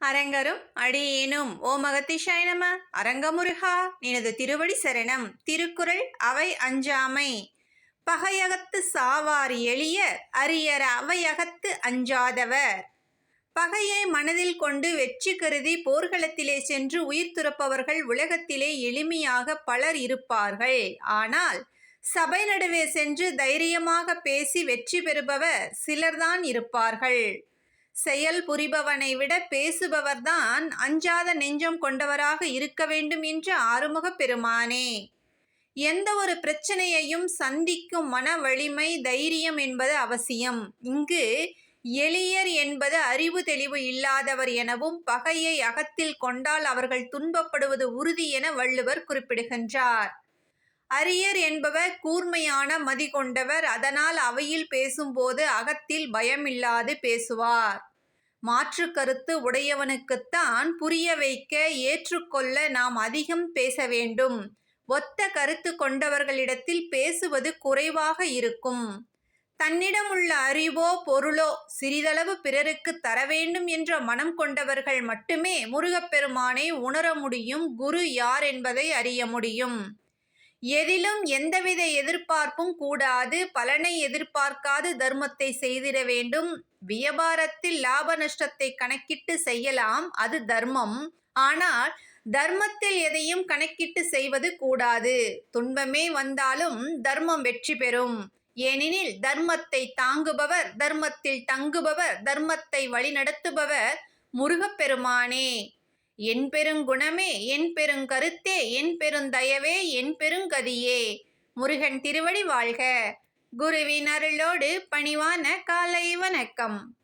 அரங்கரும் அடியேனும். ஓ மகத்திஷாய நம. அரங்கமுருகா நினது திருவடி சரணம். திருக்குறள் அவை அஞ்சாமை. பகையகத்து சாவார் எளிய அரியர் அவையகத்து அஞ்சாதவர். பகையை மனதில் கொண்டு வெற்றி கருதி போர்க்களத்திலே சென்று உயிர் துறப்பவர்கள் உலகத்திலே எளிமையாக பலர் இருப்பார்கள். ஆனால் சபை நடுவே சென்று தைரியமாக பேசி வெற்றி பெறுபவர் சிலர்தான் இருப்பார்கள். செயல் புரிபவனை விட பேசுபவர்தான் அஞ்சாத நெஞ்சம் கொண்டவராக இருக்க வேண்டும் என்று ஆறுமுகப் பெருமானே. எந்த ஒரு பிரச்சனையையும் சந்திக்கும் மன வலிமை தைரியம் என்பது அவசியம். இங்கு எளியர் என்பது அறிவு தெளிவு இல்லாதவர் எனவும் பகையை அகத்தில் கொண்டால் அவர்கள் துன்பப்படுவது உறுதி என வள்ளுவர் குறிப்பிடுகின்றார். அரியர் என்பவர் கூர்மையான மதி கொண்டவர். அதனால் அவையில் பேசும்போது அகத்தில் பயமில்லாது பேசுவார். மாற்று கருத்து உடையவனுக்குத்தான் புரிய வைக்க ஏற்றுக்கொள்ள நாம் அதிகம் பேச வேண்டும். ஒத்த கருத்து கொண்டவர்களிடத்தில் பேசுவது குறைவாக இருக்கும். தன்னிடம் உள்ள அறிவோ பொருளோ சிறிதளவு பிறருக்கு தர வேண்டும் என்ற மனம் கொண்டவர்கள் மட்டுமே முருகப்பெருமானை உணர முடியும் குரு யார் என்பதை அறிய முடியும். எதிலும் எந்தவித எதிர்பார்ப்பும் கூடாது பலனை எதிர்பார்க்காது தர்மத்தை செய்திட வேண்டும். வியாபாரத்தில் லாப நஷ்டத்தை கணக்கிட்டு செய்யலாம் அது தர்மம். ஆனால் தர்மத்தில் எதையும் கணக்கிட்டு செய்வது கூடாது. துன்பமே வந்தாலும் தர்மம் வெற்றி பெறும். ஏனெனில் தர்மத்தை தாங்குபவர் தர்மத்தில் தங்குபவர் தர்மத்தை வழிநடத்துபவர் முருகப்பெருமானே. என் பெருங்குணமே என் பெருங்கருத்தே என் பெருந்தயவே என் பெருங்கதியே. முருகன் திருவடி வாழ்க. குருவின் அருளோடு பணிவான காலை வணக்கம்.